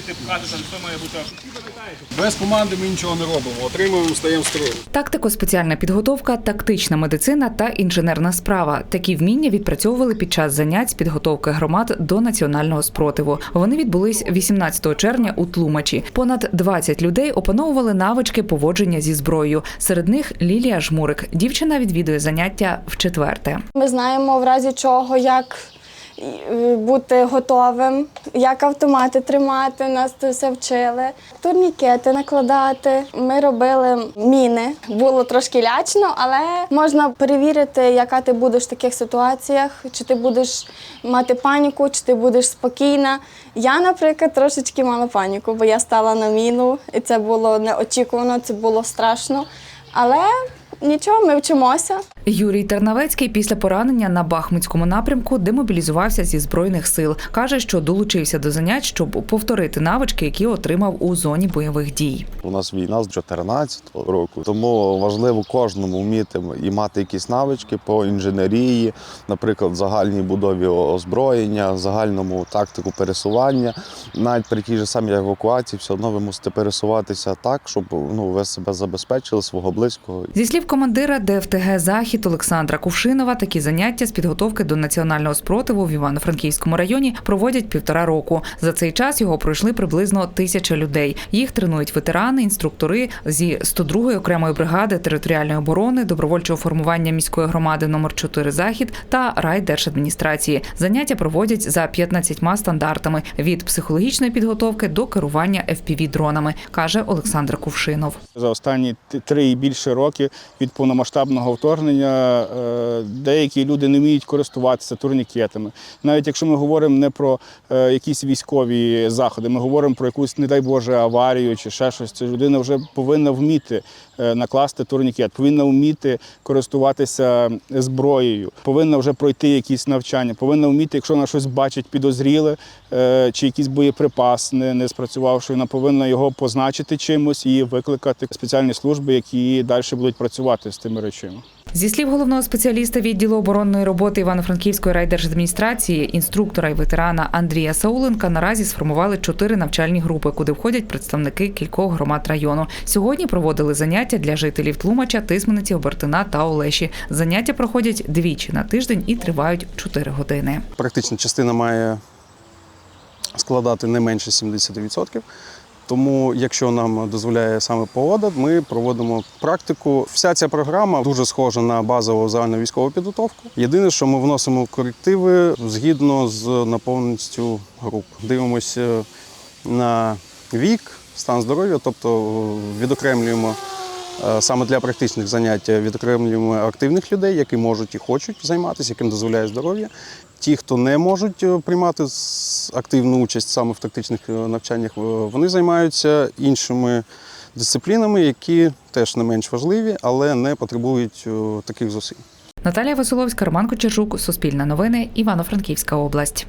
говорити, показувати, що має бути. Без команди ми нічого не робимо. Отримуємо, стаємо строю. Тактико-спеціальна підготовка, тактична медицина та інженерна справа. Такі вміння відпрацьовували під час занять з підготовки громад до національного спротиву. Вони відбулись 18 червня у Тлумачі. Понад 20 людей опановували навички поводження зі зброєю. Серед них Лілія Жмурик. Дівчина відвідує заняття в четверте. Ми знаємо в разі чого, як бути готовим, як автомати тримати. Нас це все вчили. Турнікети накладати. Ми робили міни. Було трошки лячно, але можна перевірити, яка ти будеш в таких ситуаціях, чи ти будеш мати паніку, чи ти будеш спокійна. Я, наприклад, трошечки мала паніку, бо я стала на міну, і це було неочікувано, це було страшно. Але нічого, ми вчимося. Юрій Тернавецький після поранення на Бахмутському напрямку демобілізувався зі збройних сил. каже, що долучився до занять, щоб повторити навички, які отримав у зоні бойових дій. У нас війна з 14 року, тому важливо кожному вміти і мати якісь навички по інженерії, наприклад, загальній будові озброєння, загальному тактику пересування. Навіть при тій же самій евакуації все одно ви мусите пересуватися так, щоб ну, ви себе забезпечили, свого близького. Зі слів командира ДФТГ Захід Олександра Кувшинова, такі заняття з підготовки до національного спротиву в Івано-Франківському районі проводять півтора року. За цей час його пройшли приблизно тисяча людей. Їх тренують ветерани, інструктори зі 102-ї окремої бригади територіальної оборони, добровольчого формування міської громади номер 4 Захід та райдержадміністрації. Заняття проводять за 15 стандартами від психологічної підготовки до керування fpv дронами, каже Олександр Кувшинов. За останні три і більше роки від повномасштабного вторгнення е, деякі люди не вміють користуватися турнікетами. Навіть якщо ми говоримо не про е, якісь військові заходи, ми говоримо про якусь, не дай Боже, аварію чи ще щось. Ця людина вже повинна вміти е, накласти турнікет, повинна вміти користуватися зброєю, повинна вже пройти якісь навчання, повинна вміти, якщо вона щось бачить підозріле чи якийсь боєприпас не, не спрацювавши, вона повинна його позначити чимось і викликати спеціальні служби, які далі будуть працювати з тими речами. Зі слів головного спеціаліста відділу оборонної роботи Івано-Франківської райдержадміністрації, інструктора і ветерана Андрія Сауленка, наразі сформували чотири навчальні групи, куди входять представники кількох громад району. Сьогодні проводили заняття для жителів Тлумача, Тисмениці, Обертина та Олеші. Заняття проходять двічі на тиждень і тривають чотири години. Практична частина має складати не менше 70%. Тому, якщо нам дозволяє саме погода, ми проводимо практику. Вся ця програма дуже схожа на базову загальну військову підготовку. Єдине, що ми вносимо корективи згідно з наповненістю груп. Дивимося на вік, стан здоров'я, тобто відокремлюємо е, саме для практичних занять відокремлюємо активних людей, які можуть і хочуть займатися, яким дозволяє здоров'я. Ті, хто не можуть е, приймати активну участь саме в тактичних е, навчаннях, е, вони займаються іншими дисциплінами, які теж не менш важливі, але не потребують е, таких зусиль. Наталія Василовська, Роман Кочержук, Суспільне новини, Івано-Франківська область.